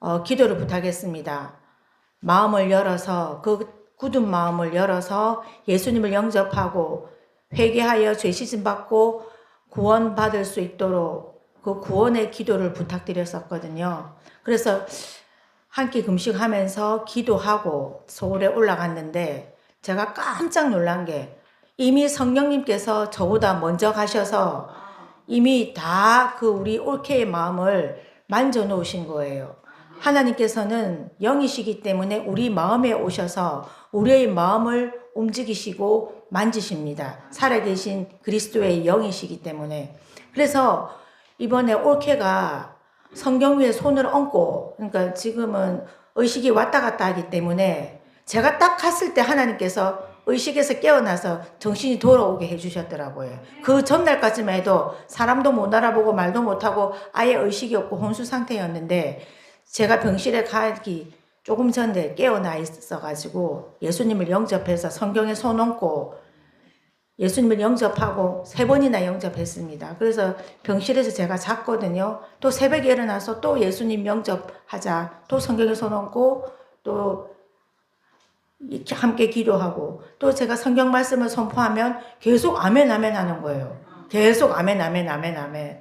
어, 기도를 부탁했습니다. 마음을 열어서 그 굳은 마음을 열어서 예수님을 영접하고 회개하여 죄 씻음 받고 구원 받을 수 있도록 그 구원의 기도를 부탁드렸었거든요. 그래서 함께 금식하면서 기도하고 서울에 올라갔는데 제가 깜짝 놀란 게 이미 성령님께서 저보다 먼저 가셔서 이미 다 그 우리 올케의 마음을 만져 놓으신 거예요. 하나님께서는 영이시기 때문에 우리 마음에 오셔서 우리의 마음을 움직이시고 만지십니다. 살아계신 그리스도의 영이시기 때문에. 그래서 이번에 올케가 성경 위에 손을 얹고, 그러니까 지금은 의식이 왔다 갔다 하기 때문에 제가 딱 갔을 때 하나님께서 의식에서 깨어나서 정신이 돌아오게 해주셨더라고요. 그 전날까지만 해도 사람도 못 알아보고 말도 못하고 아예 의식이 없고 혼수 상태였는데 제가 병실에 가기 조금 전에 깨어나 있어가지고 예수님을 영접해서 성경에 손 얹고 예수님을 영접하고 세 번이나 영접했습니다. 그래서 병실에서 제가 잤거든요. 또 새벽에 일어나서 또 예수님 영접하자. 또 성경에 손 얹고 또 함께 기도하고 또 제가 성경 말씀을 선포하면 계속 아멘 아멘 하는 거예요. 계속 아멘 아멘 아멘 아멘.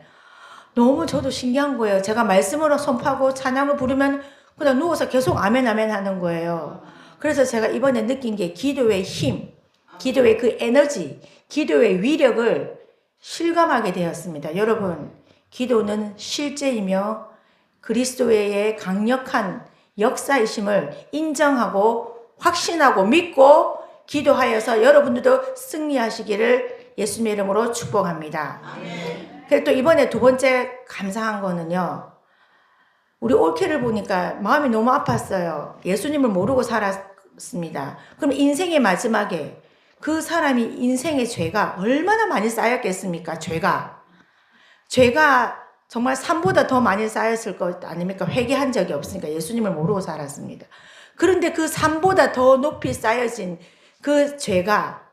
너무 저도 신기한 거예요. 제가 말씀으로 선포하고 찬양을 부르면 그냥 누워서 계속 아멘 아멘 하는 거예요. 그래서 제가 이번에 느낀 게 기도의 힘, 기도의 그 에너지, 기도의 위력을 실감하게 되었습니다. 여러분, 기도는 실제이며 그리스도의 강력한 역사이심을 인정하고 확신하고 믿고 기도하여서 여러분들도 승리하시기를 예수님의 이름으로 축복합니다. 그리고 또 이번에 두 번째 감사한 거는요. 우리 올케를 보니까 마음이 너무 아팠어요. 예수님을 모르고 살았습니다. 그럼 인생의 마지막에 그 사람이 인생의 죄가 얼마나 많이 쌓였겠습니까? 죄가. 죄가 정말 산보다 더 많이 쌓였을 것 아닙니까? 회개한 적이 없으니까 예수님을 모르고 살았습니다. 그런데 그 산보다 더 높이 쌓여진 그 죄가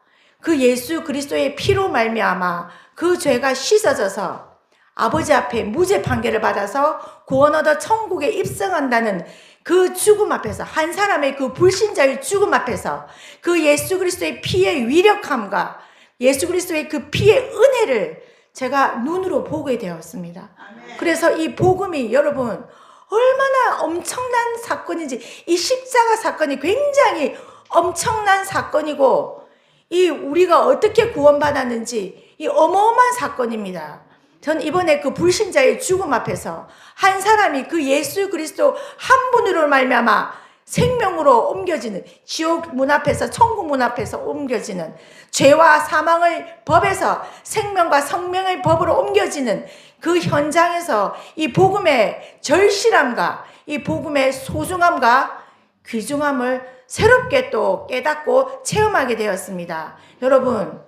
그 예수 그리스도의 피로 말미암아 그 죄가 씻어져서 아버지 앞에 무죄 판결을 받아서 구원 얻어 천국에 입성한다는 그 죽음 앞에서 한 사람의 그 불신자의 죽음 앞에서 그 예수 그리스도의 피의 위력함과 예수 그리스도의 그 피의 은혜를 제가 눈으로 보게 되었습니다. 그래서 이 복음이 여러분 얼마나 엄청난 사건인지 이 십자가 사건이 굉장히 엄청난 사건이고 이 우리가 어떻게 구원받았는지 이 어마어마한 사건입니다. 전 이번에 그 불신자의 죽음 앞에서 한 사람이 그 예수 그리스도 한 분으로 말미암아 생명으로 옮겨지는 지옥 문 앞에서 천국 문 앞에서 옮겨지는 죄와 사망의 법에서 생명과 성명의 법으로 옮겨지는 그 현장에서 이 복음의 절실함과 이 복음의 소중함과 귀중함을 새롭게 또 깨닫고 체험하게 되었습니다. 여러분,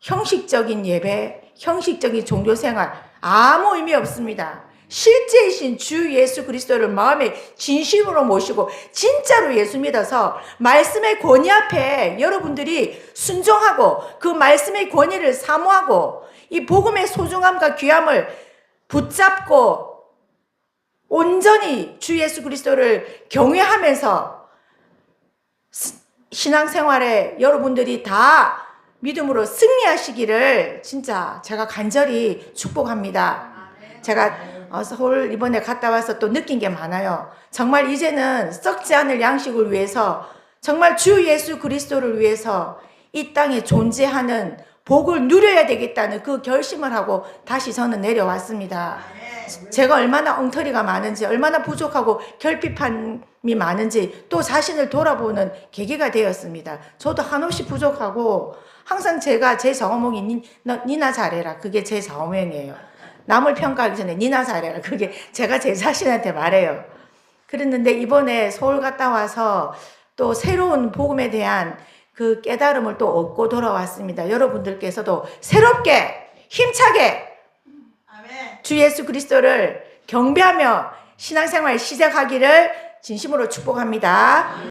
형식적인 예배, 형식적인 종교 생활 아무 의미 없습니다. 실제이신 주 예수 그리스도를 마음에 진심으로 모시고 진짜로 예수 믿어서 말씀의 권위 앞에 여러분들이 순종하고 그 말씀의 권위를 사모하고 이 복음의 소중함과 귀함을 붙잡고 온전히 주 예수 그리스도를 경외하면서 신앙생활에 여러분들이 다 믿음으로 승리하시기를 진짜 제가 간절히 축복합니다. 제가 어, 서울 이번에 갔다 와서 또 느낀 게 많아요. 정말 이제는 썩지 않을 양식을 위해서 정말 주 예수 그리스도를 위해서 이 땅에 존재하는 복을 누려야 되겠다는 그 결심을 하고 다시 저는 내려왔습니다. 제가 얼마나 엉터리가 많은지, 얼마나 부족하고 결핍함이 많은지 또 자신을 돌아보는 계기가 되었습니다. 저도 한없이 부족하고 항상 제가 제 너, 니나 잘해라. 그게 제 자오명이에요. 남을 평가하기 전에 니나 잘해라. 그게 제가 제 자신한테 말해요. 그랬는데 이번에 서울 갔다 와서 또 새로운 복음에 대한 그 깨달음을 또 얻고 돌아왔습니다. 여러분들께서도 새롭게 힘차게 주 예수 그리스도를 경배하며 신앙생활 시작하기를 진심으로 축복합니다.